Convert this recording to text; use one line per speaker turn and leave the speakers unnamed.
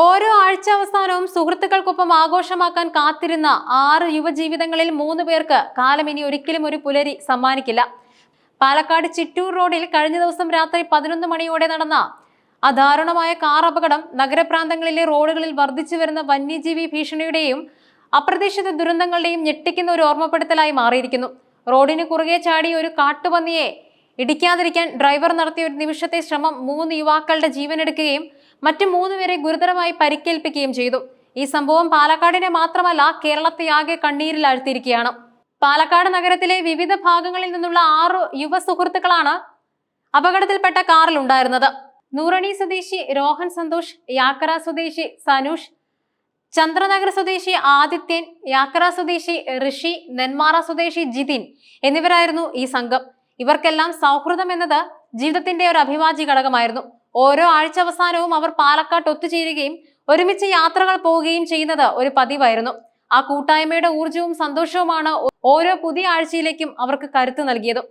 ഓരോ ആഴ്ച അവസാനവും സുഹൃത്തുക്കൾക്കൊപ്പം ആഘോഷമാക്കാൻ കാത്തിരുന്ന ആറ് യുവജീവിതങ്ങളിൽ മൂന്ന് പേർക്ക് കാലം ഇനി ഒരിക്കലും ഒരു പുലരി സമ്മാനിക്കില്ല. പാലക്കാട് ചിറ്റൂർ റോഡിൽ കഴിഞ്ഞ ദിവസം രാത്രി പതിനൊന്ന് മണിയോടെ നടന്ന അദാരുണമായ കാർ അപകടം നഗരപ്രാന്തങ്ങളിലെ റോഡുകളിൽ വർദ്ധിച്ചു വരുന്ന വന്യജീവി ഭീഷണിയുടെയും അപ്രതീക്ഷിത ദുരന്തങ്ങളുടെയും ഞെട്ടിക്കുന്ന ഒരു ഓർമ്മപ്പെടുത്തലായി മാറിയിരിക്കുന്നു. റോഡിന് കുറുകെ ചാടി ഒരു കാട്ടുപന്നിയെ ഇടിക്കാതിരിക്കാൻ ഡ്രൈവർ നടത്തിയ ഒരു നിമിഷത്തെ ശ്രമം മൂന്ന് യുവാക്കളുടെ ജീവനെടുക്കുകയും മറ്റു മൂന്നുപേരെ ഗുരുതരമായി പരിക്കേൽപ്പിക്കുകയും ചെയ്തു. ഈ സംഭവം പാലക്കാടിനെ മാത്രമല്ല കേരളത്തെ ആകെ കണ്ണീരിൽ അഴുത്തിയിരിക്കുകയാണ്. പാലക്കാട് നഗരത്തിലെ വിവിധ ഭാഗങ്ങളിൽ നിന്നുള്ള ആറ് യുവ സുഹൃത്തുക്കളാണ് അപകടത്തിൽപ്പെട്ട കാറിൽ ഉണ്ടായിരുന്നത്. നൂറണി സ്വദേശി രോഹൻ സന്തോഷ് യാക്കര സ്വദേശി സനൂഷ് ചന്ദ്രനഗർ സ്വദേശി ആദിത്യൻ യാക്കര സ്വദേശി ഋഷി നെന്മാറ സ്വദേശി ജിതിൻ എന്നിവരായിരുന്നു ഈ സംഘം. ഇവർക്കെല്ലാം സൗഹൃദം എന്നത് ജീവിതത്തിന്റെ ഒരു അഭിവാജ്യ ഘടകമായിരുന്നു. ഓരോ ആഴ്ച അവസാനവും അവർ പാലക്കാട്ട് ഒത്തുചേരുകയും ഒരുമിച്ച് യാത്രകൾ പോവുകയും ചെയ്യുന്നത് ഒരു പതിവായിരുന്നു. ആ കൂട്ടായ്മയുടെ ഊർജവും സന്തോഷവുമാണ് ഓരോ പുതിയ ആഴ്ചയിലേക്കും അവർക്ക് കരുത്ത് നൽകിയത്.